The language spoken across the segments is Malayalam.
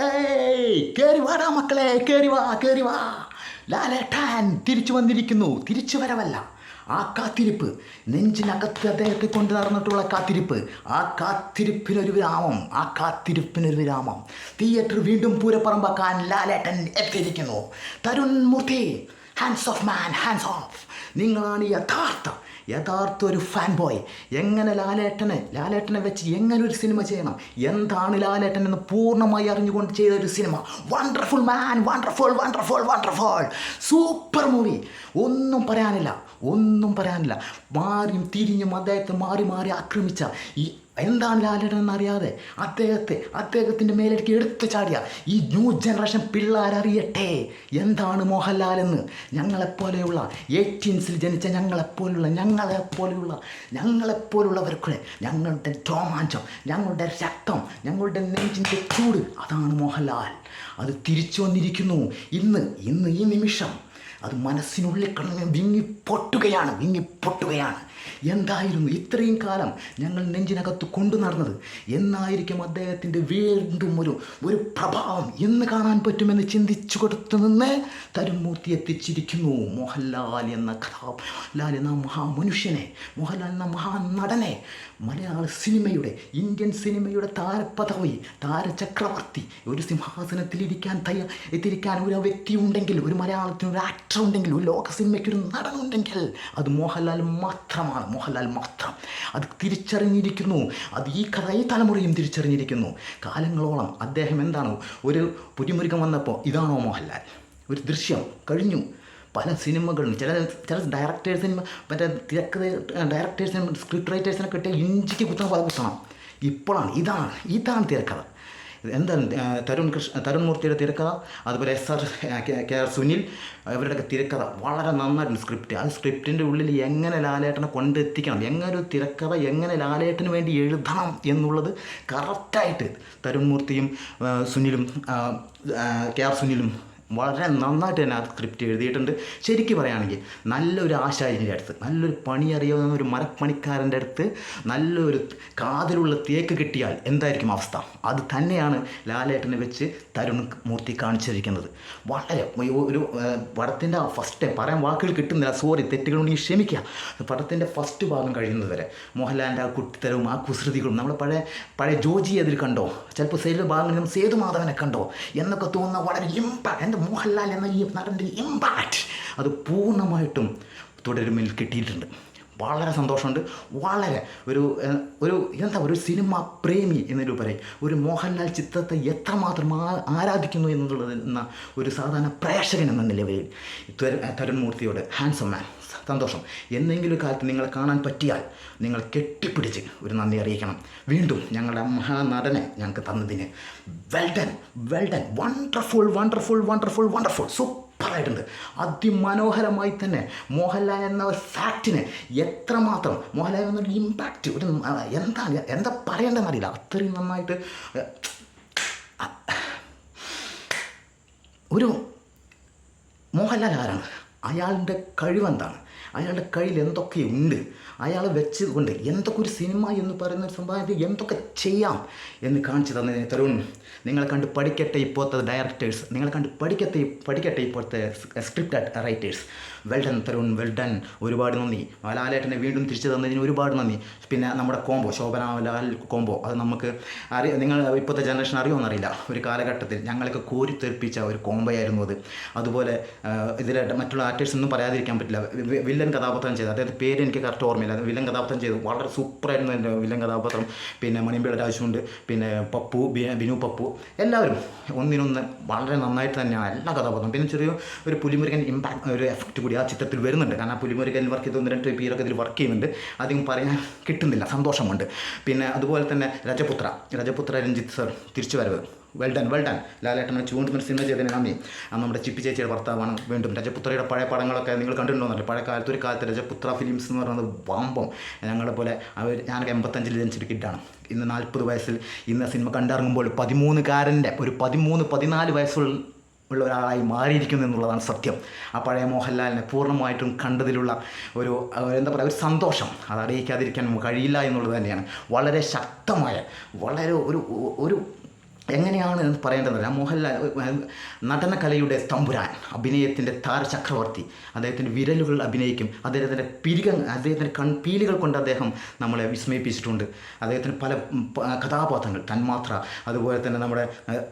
ഏയ് കേറി വാടാ മക്കളെ കേറി വാ കേറി വാ. ലാലേട്ടാൻ തിരിച്ചു വന്നിരിക്കുന്നു. തിരിച്ചു വരവല്ല. ആ കാത്തിരിപ്പ് നെഞ്ചിനകത്ത് അദ്ദേഹത്തെ കൊണ്ട് നടന്നിട്ടുള്ള കാത്തിരിപ്പ് ആ കാത്തിരിപ്പിനൊരു വിരാമം ആ കാത്തിരിപ്പിനൊരു വിരാമം. തിയേറ്റർ വീണ്ടും പൂരപ്പറമ്പാക്കാൻ ലാലേട്ടൻ എത്തിയിരിക്കുന്നു. Tharun Moorthy hands off man hands off നിങ്ങളാണ് യഥാർത്ഥം. യഥാർത്ഥ ഒരു ഫാൻ ബോയ് എങ്ങനെ ലാലേട്ടനെ ലാലേട്ടനെ വെച്ച് എങ്ങനെ ഒരു സിനിമ ചെയ്യണം? എന്താണ് ലാലേട്ടൻ എന്ന് പൂർണമായി അറിഞ്ഞുകൊണ്ട് ചെയ്ത ഒരു cinema wonderful man wonderful wonderful wonderful super movie ഒന്നും പറയാനില്ല. ഒന്നും പറയാനില്ല. മാറിയും തിരിഞ്ഞും അദ്ദേഹത്തെ മാറി മാറി ആക്രമിച്ച ഈ എന്താണ് ലാലേട്ടൻ എന്നറിയാതെ അദ്ദേഹത്തെ അദ്ദേഹത്തിന്റെ മേലേക്ക് എടുത്തു ചാടിയ ഈ ന്യൂ ജനറേഷൻ പിള്ളേരറിയട്ടെ. എന്താണ് മോഹൻലാൽ എന്ന് ഞങ്ങളെപ്പോലെയുള്ള എയ്റ്റീൻസിൽ ജനിച്ച ഞങ്ങളെപ്പോലുള്ള ഞങ്ങളെപ്പോലെയുള്ള ഞങ്ങളെപ്പോലുള്ളവർക്ക് ഞങ്ങളുടെ രോമാഞ്ചം ഞങ്ങളുടെ രക്തം ഞങ്ങളുടെ നെഞ്ചിന്റെ ചൂട് അതാണ് മോഹൻലാൽ. അത് തിരിച്ചു വന്നിരിക്കുന്നു. ഇന്ന് ഇന്ന് ഈ നിമിഷം അത് മനസ്സിനുള്ളിൽ കിടന്ന് വിങ്ങി പൊട്ടുകയാണ് വിങ്ങി പൊട്ടുകയാണ് എന്തായിരുന്നു ഇത്രയും കാലം ഞങ്ങൾ നെഞ്ചിനകത്ത് കൊണ്ടു നടന്നത്? എന്നായിരിക്കും അദ്ദേഹത്തിന്റെ വീണ്ടും ഒരു ഒരു പ്രഭാവം എന്ന് കാണാൻ പറ്റുമെന്ന് ചിന്തിച്ചു കൊടുത്തു നിന്ന് തരുമൂർത്തി എത്തിച്ചിരിക്കുന്നു. മോഹൻലാൽ എന്ന കഥാ എന്ന മഹാമനുഷ്യനെ മോഹൻലാൽ എന്ന മഹാനടനെ മലയാള സിനിമയുടെ ഇന്ത്യൻ സിനിമയുടെ താരപദവി താരചക്രവർത്തി. ഒരു സിംഹാസനത്തിലിരിക്കാൻ തയ്യ എത്തിരിക്കാൻ ഒരു വ്യക്തി ഉണ്ടെങ്കിൽ ഒരു മലയാളത്തിന് ഒരു ആക്ടർ ഉണ്ടെങ്കിൽ ഒരു ലോക സിനിമയ്ക്ക് ഒരു നടനുണ്ടെങ്കിൽ അത് മോഹൻലാൽ മാത്രമാണ് മോഹൻലാൽ മാത്രം. അത് തിരിച്ചറിഞ്ഞിരിക്കുന്നു. അത് ഈ കഥ ഈ തലമുറയും തിരിച്ചറിഞ്ഞിരിക്കുന്നു. കാലങ്ങളോളം അദ്ദേഹം എന്താണ്? ഒരു പുരിമുരുകം വന്നപ്പോൾ ഇതാണോ മോഹൻലാൽ? ഒരു ദൃശ്യം കഴിഞ്ഞു. പല സിനിമകളും ചില ചില ഡയറക്ടേഴ്സിന് മറ്റേ തിരക്ക് ഡയറക്ടേഴ്സിനും സ്ക്രിപ്റ്റ് റൈറ്റേഴ്സിനെ കിട്ടിയ ഇഞ്ചിക്ക് കുത്തണം കുത്തണം ഇപ്പോഴാണ് ഇതാണ് ഇതാണ് തിരക്കഥ. എന്താണ് തരുൺ കൃഷ്ണ തരുൺ മൂർത്തിയുടെ തിരക്കഥ? അതുപോലെ S R K R Sunil ഇവരുടെയൊക്കെ തിരക്കഥ. വളരെ നന്നായിട്ടുണ്ട് സ്ക്രിപ്റ്റ്. ആ സ്ക്രിപ്റ്റിന്റെ ഉള്ളിൽ എങ്ങനെ ലാലേട്ടനെ കൊണ്ടെത്തിക്കണം എങ്ങനെ ഒരു തിരക്കഥ എങ്ങനെ ലാലേട്ടന് വേണ്ടി എഴുതണം എന്നുള്ളത് കറക്റ്റായിട്ട് തരുൺ മൂർത്തിയും സുനിലും കെ ആർ സുനിലും വളരെ നന്നായിട്ട് തന്നെ ആ സ്ക്രിപ്റ്റ് എഴുതിയിട്ടുണ്ട്. ശരിക്കും പറയുകയാണെങ്കിൽ നല്ലൊരു ആശാരിന്റെ അടുത്ത് നല്ലൊരു പണി അറിയാവുന്ന ഒരു മരപ്പണിക്കാരന്റെ അടുത്ത് നല്ലൊരു കാതിലുള്ള തേക്ക് കിട്ടിയാൽ എന്തായിരിക്കും അവസ്ഥ? അത് തന്നെയാണ് ലാലേട്ടനെ വെച്ച് തരുൺ മൂർത്തി കാണിച്ചിരിക്കുന്നത്. വളരെ ഒരു- പടത്തിന്റെ ഫസ്റ്റ് പറയാൻ വാക്കുകൾ കിട്ടുന്നില്ല. സോറി തെറ്റുകളുണ്ടെങ്കിൽ ക്ഷമിക്കുക. പടത്തിന്റെ ഫസ്റ്റ് ഭാഗം കഴിയുന്നത് വരെ മോഹൻലാലിന്റെ ആ കുട്ടിത്തരവും ആ കുസൃതികളും നമ്മൾ പഴയ പഴയ ജോജി അതിൽ കണ്ടോ? ചിലപ്പോൾ സൈഡിലെ ഭാഗങ്ങളിൽ നമ്മൾ സേതുമാധവനെ കണ്ടോ? എന്നൊക്കെ തോന്നുന്ന വളരെ ഇമ്പാക്ട് എന്റെ മോഹൻലാൽ എന്ന ഈ നടന്റെ ഇമ്പാക്റ്റ് അത് പൂർണമായിട്ടും തുടരുമിൽ കിട്ടിയിട്ടുണ്ട്. വളരെ സന്തോഷമുണ്ട്. വളരെ ഒരു ഒരു എന്താ ഒരു സിനിമ പ്രേമി എന്നതിലുപരി ഒരു മോഹൻലാൽ ചിത്രത്തെ എത്രമാത്രം ആരാധിക്കുന്നു എന്നുള്ളത് എന്ന ഒരു സാധാരണ പ്രേക്ഷകൻ എന്ന നിലവിൽ തരു- തരുൺ മൂർത്തിയോട് ഹാൻസം മാൻ സന്തോഷം. എന്തെങ്കിലും കാലത്ത് നിങ്ങളെ കാണാൻ പറ്റിയാൽ നിങ്ങൾ കെട്ടിപ്പിടിച്ച് ഒരു നന്ദി അറിയിക്കണം. വീണ്ടും ഞങ്ങളുടെ മഹാനടനെ ഞങ്ങൾക്ക് തന്നതിന്. Well done well done wonderful wonderful wonderful wonderful സൂപ്പറായിട്ടുണ്ട് അതിമനോഹരമായി തന്നെ മോഹൻലാൽ എന്ന ഒരു ഫാക്റ്റിന് എത്രമാത്രം മോഹൻലാൽ എന്നൊരു ഇമ്പാക്റ്റ് ഒരു എന്താ എന്താ പറയേണ്ടതെന്ന് അറിയില്ല. അത്രയും നന്നായിട്ട് ഒരു മോഹൻലാൽ ആരാണ്? അയാളുടെ കഴിവെന്താണ് അയാളുടെ കയ്യിൽ എന്തൊക്കെയുണ്ട് അയാൾ വെച്ചുകൊണ്ട് എന്തൊക്കെ ഒരു സിനിമ എന്ന് പറയുന്ന ഒരു സംഭവത്തിൽ എന്തൊക്കെ ചെയ്യാം എന്ന് കാണിച്ചു തന്നതിന് തരുൺ. നിങ്ങളെ കണ്ട് പഠിക്കട്ടെ ഇപ്പോഴത്തെ ഡയറക്ടേഴ്സ് നിങ്ങളെ കണ്ട് പഠിക്കട്ടെ പഠിക്കട്ടെ ഇപ്പോഴത്തെ script writers well done Tharun well done ഒരുപാട് നന്ദി. ലാലേട്ടനെ വീണ്ടും തിരിച്ചു തന്നതിന് ഒരുപാട് നന്ദി. പിന്നെ നമ്മുടെ കോംബോ ശോഭന ലാൽ കോംബോ അത് നമുക്ക് അറിയ നിങ്ങൾ ഇപ്പോഴത്തെ ജനറേഷൻ അറിയുമെന്നറിയില്ല ഒരു കാലഘട്ടത്തിൽ ഞങ്ങളൊക്കെ കോരിത്തെറിപ്പിച്ച ഒരു കോംബോയായിരുന്നു അത്. അതുപോലെ ഇതിലെ മറ്റുള്ള ആക്ടേഴ്സ് ഒന്നും പറയാതിരിക്കാൻ പറ്റില്ല. വില്ലൻ കഥാപാത്രം ചെയ്ത് അതായത് പേര് എനിക്ക് കറക്റ്റ് ഓർമ്മയില്ല. വില്ലൻ കഥാപാത്രം ചെയ്തു. വളരെ സൂപ്പറായിരുന്നു എന്റെ വില്ലൻ കഥാപാത്രം. പിന്നെ മണിമ്പിള രാജുണ്ട് പിന്നെ പപ്പു ബിനു പപ്പു എല്ലാവരും ഒന്നിനൊന്ന് വളരെ നന്നായിട്ട് തന്നെയാണ് എല്ലാ കഥാപാത്രം പിന്നെ ചെറിയ ഒരു പുലിമുരുകൻ ഇമ്പാക്ട് ഒരു എഫക്റ്റ് കൂടി ആ ചിത്രത്തിൽ വരുന്നുണ്ട്. കാരണം ആ പുലിമുരുകൻ വർക്ക് ചെയ്ത് ഒന്ന് രണ്ട് പേരൊക്കെ ഇതിൽ വർക്ക് ചെയ്യുന്നുണ്ട്. അധികം പറയാൻ കിട്ടുന്നില്ല. സന്തോഷമുണ്ട്. പിന്നെ അതുപോലെ തന്നെ രജപുത്ര. രജപുത്ര രഞ്ജിത്ത് സർ തിരിച്ചു വരവ്. വെൽഡൻ വെൽഡൻ ലാലേട്ടനെ ചൂണ്ടുന്ന സിനിമ ചെയ്തതിന് നന്ദി. ആ നമ്മുടെ ചിപ്പി ചേച്ചിയുടെ ഭർത്താവാണ് വീണ്ടും. രജപുത്രയുടെ പഴയ പടങ്ങളൊക്കെ നിങ്ങൾ കണ്ടിട്ടുണ്ടോ പഴയ കാലത്ത് ഒരു കാലത്ത് രജപുത്ര ഫിലിംസ് എന്ന് പറയുന്നത് വാമ്പം. ഞങ്ങളെ പോലെ അവർ ഞാനൊക്കെ എൺപത്തഞ്ചിൽ ജനിച്ചൊരു കിഡാണ് ഇന്ന് നാൽപ്പത് വയസ്സിൽ ഇന്ന് സിനിമ കണ്ടിറങ്ങുമ്പോൾ പതിമൂന്നുകാരന്റെ ഒരു പതിമൂന്ന് പതിനാല് വയസ്സുള്ള ഉള്ള ഒരാളായി മാറിയിരിക്കുന്നു എന്നുള്ളതാണ് സത്യം. ആ പഴയ മോഹൻലാലിനെ പൂർണമായിട്ടും കണ്ടതിലുള്ള ഒരു എന്താ പറയുക ഒരു സന്തോഷം അത് അറിയിക്കാതിരിക്കാൻ കഴിയില്ല എന്നുള്ളത് തന്നെയാണ്. വളരെ ശക്തമായ വളരെ ഒരു ഒരു എങ്ങനെയാണ് എന്ന് പറയേണ്ടത് ആ മോഹൻലാൽ നടനകലയുടെ തമ്പുരാൻ അഭിനയത്തിന്റെ താരചക്രവർത്തി അദ്ദേഹത്തിന്റെ വിരലുകൾ അഭിനയിക്കും. അദ്ദേഹത്തിന്റെ പിരിക അദ്ദേഹത്തിന്റെ കൺപീലികൾ കൊണ്ട് അദ്ദേഹം നമ്മളെ വിസ്മയിപ്പിച്ചിട്ടുണ്ട്. അദ്ദേഹത്തിന് പല കഥാപാത്രങ്ങൾ തന്മാത്ര അതുപോലെ തന്നെ നമ്മുടെ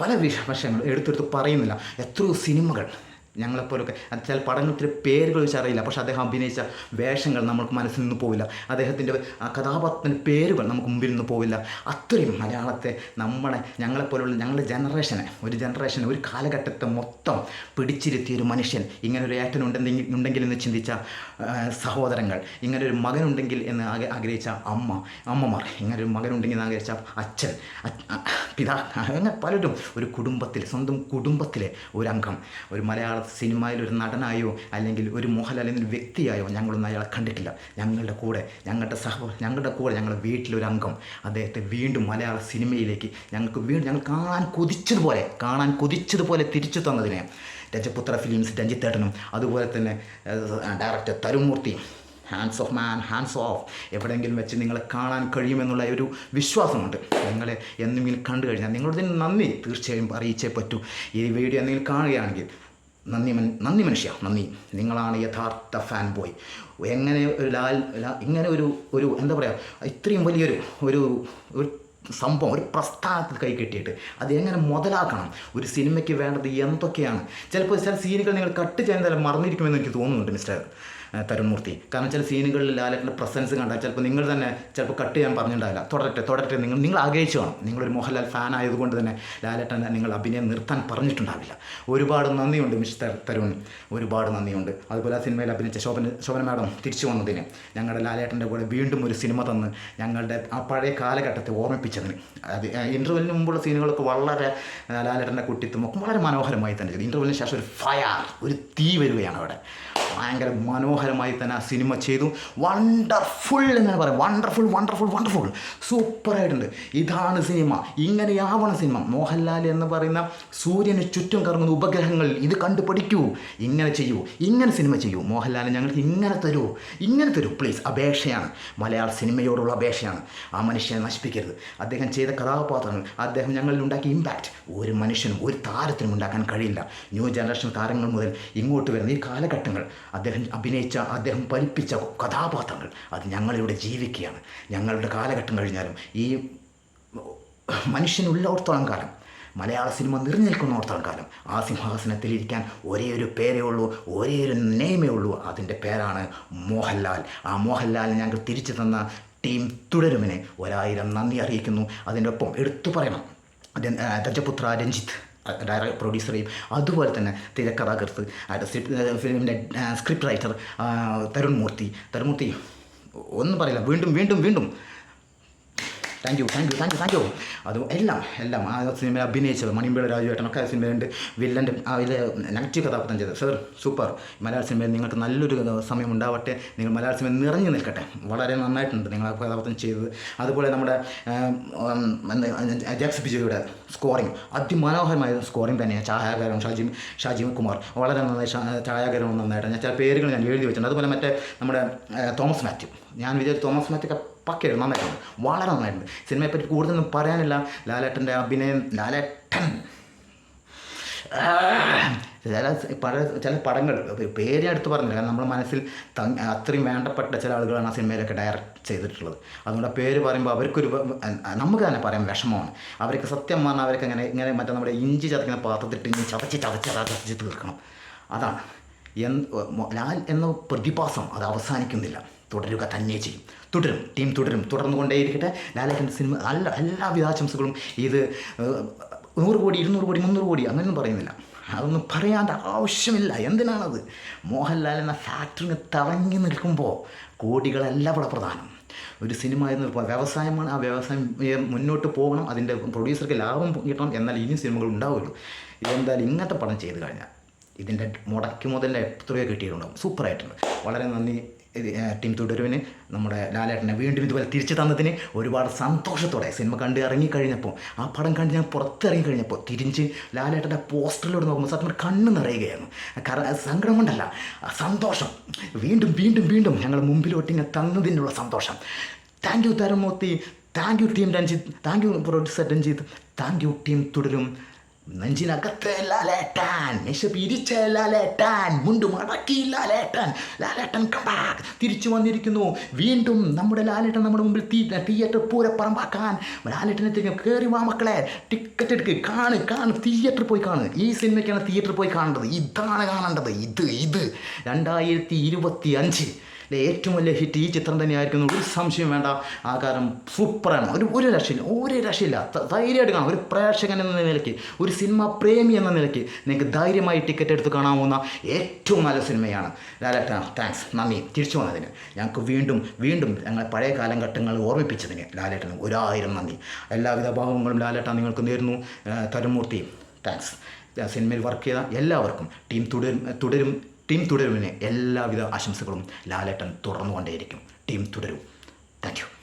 പല വിഷ വശങ്ങൾ എടുത്തെടുത്ത് പറയുന്നില്ല. എത്രയോ സിനിമകൾ ഞങ്ങളെപ്പോലൊക്കെ. ചില പടങ്ങൾക്ക് പേരുകൾ വെച്ച് അറിയില്ല. പക്ഷെ അദ്ദേഹം അഭിനയിച്ച വേഷങ്ങൾ നമുക്ക് മനസ്സിൽ നിന്ന് പോവില്ല. അദ്ദേഹത്തിന്റെ ആ കഥാപാത്രത്തിന്റെ പേരുകൾ നമുക്ക് മുമ്പിൽ നിന്ന് പോവില്ല. അത്രയും മലയാളത്തെ നമ്മളെ ഞങ്ങളെപ്പോലുള്ള ഞങ്ങളുടെ ജനറേഷനെ ഒരു ജനറേഷനെ ഒരു കാലഘട്ടത്തെ മൊത്തം പിടിച്ചിരുത്തിയ ഒരു മനുഷ്യൻ ഇങ്ങനെ ഒരു ഏട്ടനുണ്ടെങ്കിൽ ഉണ്ടെങ്കിൽ എന്ന് ചിന്തിച്ച സഹോദരങ്ങൾ ഇങ്ങനെ ഒരു മകനുണ്ടെങ്കിൽ എന്ന് ആഗ്ര- ആഗ്രഹിച്ച അമ്മ അമ്മമാർ ഇങ്ങനെ ഒരു മകനുണ്ടെങ്കിൽ എന്ന് ആഗ്രഹിച്ച അച്ഛൻ പിതാ അങ്ങനെ പലരും ഒരു കുടുംബത്തിൽ സ്വന്തം കുടുംബത്തിലെ ഒരു ഒരു മലയാള സിനിമയിൽ ഒരു നടനായോ അല്ലെങ്കിൽ ഒരു മോഹൻലാൽ എന്നൊരു വ്യക്തിയായോ ഞങ്ങളൊന്നും അയാളെ കണ്ടിട്ടില്ല. ഞങ്ങളുടെ കൂടെ ഞങ്ങളുടെ സഹ ഞങ്ങളുടെ കൂടെ ഞങ്ങളുടെ വീട്ടിലൊരു അംഗം അദ്ദേഹത്തെ വീണ്ടും മലയാള സിനിമയിലേക്ക് ഞങ്ങൾക്ക് വീണ്ടും ഞങ്ങൾ കാണാൻ കൊതിച്ചതുപോലെ കാണാൻ കൊതിച്ചതുപോലെ തിരിച്ചു തന്നതിനെ രജപുത്ര ഫിലിംസ് രഞ്ജിത്തേട്ടനും അതുപോലെ തന്നെ director തരുമൂർത്തിയും hands off man hands off എവിടെയെങ്കിലും വെച്ച് നിങ്ങളെ കാണാൻ കഴിയുമെന്നുള്ള ഒരു വിശ്വാസമുണ്ട്. നിങ്ങളെ എന്തെങ്കിലും കണ്ടു കഴിഞ്ഞാൽ നിങ്ങളുടെ നന്ദി. തീർച്ചയായും അറിയിച്ചേ പറ്റൂ. ഈ വീഡിയോ എന്തെങ്കിലും കാണുകയാണെങ്കിൽ നന്ദി മൻ നന്ദി മനുഷ്യ നന്ദി. നിങ്ങളാണ് യഥാർത്ഥ ഫാൻ ബോയ് എങ്ങനെ ഒരു ലാൽ ഇങ്ങനെ ഒരു ഒരു എന്താ പറയുക ഇത്രയും വലിയൊരു ഒരു ഒരു സംഭവം ഒരു പ്രസ്ഥാനത്തിൽ കൈ കെട്ടിയിട്ട് അത് എങ്ങനെ മുതലാക്കണം? ഒരു സിനിമയ്ക്ക് വേണ്ടത് എന്തൊക്കെയാണ്? ചിലപ്പോൾ ചില സീനുകൾ നിങ്ങൾ കട്ട് ചെയ്യാൻ മറന്നിരിക്കുമെന്ന് എനിക്ക് തോന്നുന്നുണ്ട് മിസ്റ്റർ ഏഹ്, തരുൺമൂർത്തി. കാരണം ചില സീനുകളിൽ ലാലേട്ടന്റെ പ്രസൻസ് കണ്ടാൽ ചിലപ്പോൾ നിങ്ങൾ തന്നെ ചിലപ്പോൾ കട്ട് ചെയ്യാൻ പറഞ്ഞിട്ടുണ്ടാവില്ല. തുടരട്ടെ തുടരട്ടെ നിങ്ങൾ നിങ്ങൾ ആഗ്രഹിച്ചു വേണം നിങ്ങളൊരു മോഹൻലാൽ ഫാൻ ആയതുകൊണ്ട് തന്നെ ലാലേട്ടൻ നിങ്ങൾ അഭിനയം നിർത്താൻ പറഞ്ഞിട്ടുണ്ടാവില്ല. ഒരുപാട് നന്ദിയുണ്ട് മിസ്റ്റർ തരുൺ. ഒരുപാട് നന്ദിയുണ്ട്. അതുപോലെ ആ സിനിമയിൽ അഭിനയിച്ച ശോഭന ശോഭന മാഡം തിരിച്ചു വന്നതിന് ഞങ്ങളുടെ ലാലേട്ടന്റെ കൂടെ വീണ്ടും ഒരു സിനിമ തന്ന് ഞങ്ങളുടെ ആ പഴയ കാലഘട്ടത്തെ ഓർമ്മിപ്പിച്ചതിന്. അത് ഇന്റർവെല്ലിന് മുമ്പുള്ള സീനുകളൊക്കെ വളരെ ലാലേട്ടന്റെ കുട്ടിത്തും ഒക്കെ വളരെ മനോഹരമായി തന്നെ ചെയ്തു. ഇന്റർവെല്ലിന് ശേഷം ഒരു ഫയർ ഒരു തീ വരികയാണ് അവിടെ. ഭയങ്കര മനോഹരമായി തന്നെ ആ സിനിമ ചെയ്തു. വണ്ടർഫുൾ എന്നാണ് പറയാം വണ്ടർഫുൾ വണ്ടർഫുൾ വണ്ടർഫുൾ സൂപ്പറായിട്ടുണ്ട് ഇതാണ് സിനിമ. ഇങ്ങനെയാവണം സിനിമ. മോഹൻലാൽ എന്ന് പറയുന്ന സൂര്യന് ചുറ്റും കറങ്ങുന്ന ഉപഗ്രഹങ്ങൾ ഇത് കണ്ടു പഠിക്കൂ ഇങ്ങനെ ചെയ്യൂ. ഇങ്ങനെ സിനിമ ചെയ്യൂ. മോഹൻലാൽ ഞങ്ങൾക്ക് ഇങ്ങനെ തരൂ. ഇങ്ങനെ തരൂ. പ്ലീസ് അപേക്ഷയാണ്. മലയാള സിനിമയോടുള്ള അപേക്ഷയാണ്. ആ മനുഷ്യനെ നശിപ്പിക്കരുത്. അദ്ദേഹം ചെയ്ത കഥാപാത്രങ്ങൾ അദ്ദേഹം ഞങ്ങളിൽ ഉണ്ടാക്കിയ ഇമ്പാക്റ്റ് ഒരു മനുഷ്യനും ഒരു താരത്തിനും ഉണ്ടാക്കാൻ കഴിയില്ല. ന്യൂ ജനറേഷൻ താരങ്ങൾ മുതൽ ഇങ്ങോട്ട് വരുന്ന ഈ കാലഘട്ടങ്ങൾ അദ്ദേഹം അഭിനയിച്ച അദ്ദേഹം പഠിപ്പിച്ച കഥാപാത്രങ്ങൾ. അത് ഞങ്ങളിവിടെ ജീവിക്കുകയാണ്. ഞങ്ങളുടെ കാലഘട്ടം കഴിഞ്ഞാലും ഈ മനുഷ്യനുള്ളിടത്തോളം കാലം മലയാള സിനിമ നിറഞ്ഞു നിൽക്കുന്നിടത്തോളം കാലം ആ സിംഹാസനത്തിൽ ഇരിക്കാൻ ഒരേ ഒരു പേരേ ഉള്ളൂ ഒരേ ഒരു നെയ്മേ ഉള്ളൂ. അതിന്റെ പേരാണ് മോഹൻലാൽ. ആ മോഹൻലാൽ ഞങ്ങൾ തിരിച്ചു തന്ന ടീം തുടരുമിനെ ഒരായിരം നന്ദി അറിയിക്കുന്നു. അതിന്റെ ഒപ്പം എടുത്തു പറയണം. രജപുത്ര രഞ്ജിത്ത്. ഡയറക്ടർ പ്രൊഡ്യൂസർ ചെയ്യും. അതുപോലെ തന്നെ തിരക്കഥാകൃത്ത് ഫിലിമിന്റെ സ്ക്രിപ്റ്റ് റൈറ്റർ തരുൺ മൂർത്തി. തരുൺ ഒന്നും പറയില്ല. വീണ്ടും വീണ്ടും വീണ്ടും thank you thank you thank you thank you അതും എല്ലാം എല്ലാം. ആ സിനിമയിൽ അഭിനയിച്ചത് മണിമ്പിള രാജുവേട്ടനൊക്കെ സിനിമയുണ്ട് വില്ലന്റെ അതിൽ നെഗറ്റീവ് കഥാപാത്രം ചെയ്തത്. Sir super. മലയാള സിനിമയിൽ നിങ്ങൾക്ക് നല്ലൊരു സമയം ഉണ്ടാവട്ടെ. നിങ്ങൾ മലയാള സിനിമ നിറഞ്ഞു നിൽക്കട്ടെ. വളരെ നന്നായിട്ടുണ്ട് നിങ്ങൾ ആ കഥാപാത്രം ചെയ്തത്. അതുപോലെ നമ്മുടെ ജാക്സ് ബിജോയുടെ സ്കോറിങ്. അതിമനോഹരമായ സ്കോറിങ് തന്നെയാണ് ഛായാഗ്രഹം ഷാജി ഷാജി കുമാർ. വളരെ നന്നായി ഛായാഗ്രഹം നന്നായിട്ട് ഞാൻ ചില പേരുകൾ ഞാൻ എഴുതി വെച്ചിട്ടുണ്ട്. അതുപോലെ മറ്റേ നമ്മുടെ തോമസ് മാത്യു. ഞാൻ വിചാരിച്ചു തോമസ് മാത്യു പക്കയായിരുന്നു നന്നായിട്ടുണ്ട്. വളരെ നന്നായിട്ടുണ്ട്. സിനിമയെപ്പറ്റി കൂടുതലൊന്നും പറയാനില്ല. ലാലേട്ടന്റെ അഭിനയം ലാലേട്ടൻ. ചില പല ചില പടങ്ങൾ പേര് എടുത്ത് പറഞ്ഞില്ല. കാരണം നമ്മുടെ മനസ്സിൽ തങ് അത്രയും വേണ്ടപ്പെട്ട ചില ആളുകളാണ് ആ സിനിമയിലൊക്കെ ഡയറക്റ്റ് ചെയ്തിട്ടുള്ളത്. അതുകൊണ്ട് പേര് പറയുമ്പോൾ അവർക്കൊരു നമുക്ക് തന്നെ പറയാൻ വിഷമമാണ്. അവർക്ക് സത്യം പറഞ്ഞാൽ അവർക്ക് അങ്ങനെ ഇങ്ങനെ മറ്റേ നമ്മുടെ ഇഞ്ചി ചതക്കുന്ന പാത്രത്തിട്ട് ഇങ്ങനെ ചതച്ച് ചതച്ച് ചതച്ച് തീർക്കണം. അതാണ്. എന്ത് ലാൽ എന്ന പ്രതിഭാസം അത് അവസാനിക്കുന്നില്ല. തുടരുക തന്നെ ചെയ്യും. തുടരും ടീം തുടരും. തുടർന്നുകൊണ്ടേയിരിക്കട്ടെ. ലാലേട്ടന്റെ സിനിമ നല്ല എല്ലാവിധ ആശംസകളും ഇത് നൂറ് കോടി ഇരുന്നൂറ് കോടി മുന്നൂറ് കോടി അങ്ങനെയൊന്നും പറയുന്നില്ല. അതൊന്നും പറയാന്റെ ആവശ്യമില്ല. എന്തിനാണത്? മോഹൻലാൽ എന്ന ഫാക്ടറിന് തിളങ്ങി നിൽക്കുമ്പോൾ കോടികളല്ല ഇവിടെ പ്രധാനം ഒരു സിനിമ എന്ന് വ്യവസായമാണ്. ആ വ്യവസായം മുന്നോട്ട് പോകണം. അതിന്റെ പ്രൊഡ്യൂസർക്ക് ലാഭം കിട്ടണം. എന്നാൽ ഇനി സിനിമകൾ ഉണ്ടാവുള്ളൂ. ഇതെന്തായാലും ഇങ്ങനത്തെ പടം ചെയ്ത് കഴിഞ്ഞാൽ ഇതിന്റെ മുടക്കി മുതൽ എത്രയോ കിട്ടിയിട്ടുണ്ടാവും? സൂപ്പറായിട്ടുണ്ട് വളരെ നന്ദി. ടീം തുടരുവിന് നമ്മുടെ ലാലേട്ടനെ വീണ്ടും ഇതുപോലെ തിരിച്ചു തന്നതിന് ഒരുപാട് സന്തോഷത്തോടെ സിനിമ കണ്ട് ഇറങ്ങിക്കഴിഞ്ഞപ്പോൾ ആ പടം കണ്ട് ഞാൻ പുറത്തിറങ്ങി കഴിഞ്ഞപ്പോൾ തിരിഞ്ച് ലാലേട്ടന്റെ പോസ്റ്ററിലൂടെ നോക്കുമ്പോൾ സത്യം കണ്ണ് നിറയുകയായിരുന്നു. കാരണം സങ്കടം കൊണ്ടല്ല സന്തോഷം. വീണ്ടും വീണ്ടും വീണ്ടും ഞങ്ങൾ മുമ്പിലോട്ട് ഇങ്ങനെ തന്നതിനുള്ള സന്തോഷം. Thank you Tharamurthy. Thank you team Ranjith. Thank you producer Ranjith. Thank you team Thudarum. നെഞ്ചിനകത്ത് ലാലേട്ടാൻ നെശ പിരിച്ച ലാലേട്ടാൻ മുണ്ട് മടക്കി ലാലേട്ടൻ. ലാലേട്ടൻ കമ്പാക്ക് തിരിച്ചു വന്നിരിക്കുന്നു. വീണ്ടും നമ്മുടെ ലാലേട്ടൻ നമ്മുടെ മുമ്പിൽ തീ തിയേറ്റർ പൂരപ്പറമ്പാക്കാൻ ലാലേട്ടനെ കയറി വാ മക്കളെ. ടിക്കറ്റ് എടുക്ക്. കാണ് കാണ്. തിയേറ്ററിൽ പോയി കാണ്. ഈ സിനിമയ്ക്കാണ് തിയേറ്റർ പോയി കാണേണ്ടത്. ഇതാണ് കാണേണ്ടത്. ഇത് ഇത്. രണ്ടായിരത്തി ഇരുപത്തി അഞ്ച് ഏറ്റവും വലിയ ഹിറ്റ് ഈ ചിത്രം തന്നെയായിരിക്കും ഒരു സംശയം വേണ്ട. ആ കാരണം സൂപ്പറാണ്. ഒരു ഒരു രക്ഷയില്ല ഒരു രക്ഷയില്ല. ധൈര്യമായിട്ട് കാണാം. ഒരു പ്രേക്ഷകൻ എന്ന നിലയ്ക്ക് ഒരു സിനിമ പ്രേമി എന്ന നിലയ്ക്ക് നിങ്ങൾക്ക് ധൈര്യമായി ടിക്കറ്റ് എടുത്ത് കാണാവുന്ന ഏറ്റവും നല്ല സിനിമയാണ്. ലാലേട്ട താങ്ക്സ് നന്ദി. തിരിച്ചു വന്നതിന് ഞങ്ങൾക്ക് വീണ്ടും വീണ്ടും ഞങ്ങളെ പഴയ കാലഘട്ടങ്ങൾ ഓർമ്മിപ്പിച്ചതിന് ലാലേട്ടന് ഒരായിരം നന്ദി. എല്ലാവിധ ഭാവങ്ങളും ലാലേട്ട നിങ്ങൾക്ക് നേരുന്നു. തരുമൂർത്തി താങ്ക്സ് സിനിമയിൽ വർക്ക് ചെയ്ത എല്ലാവർക്കും ടീം തുടരും തുടരും. ടീം തുടരുവിന് എല്ലാവിധ ആശംസകളും ലാലേട്ടൻ തുറന്നുകൊണ്ടേയിരിക്കും. ടീം തുടരും. താങ്ക്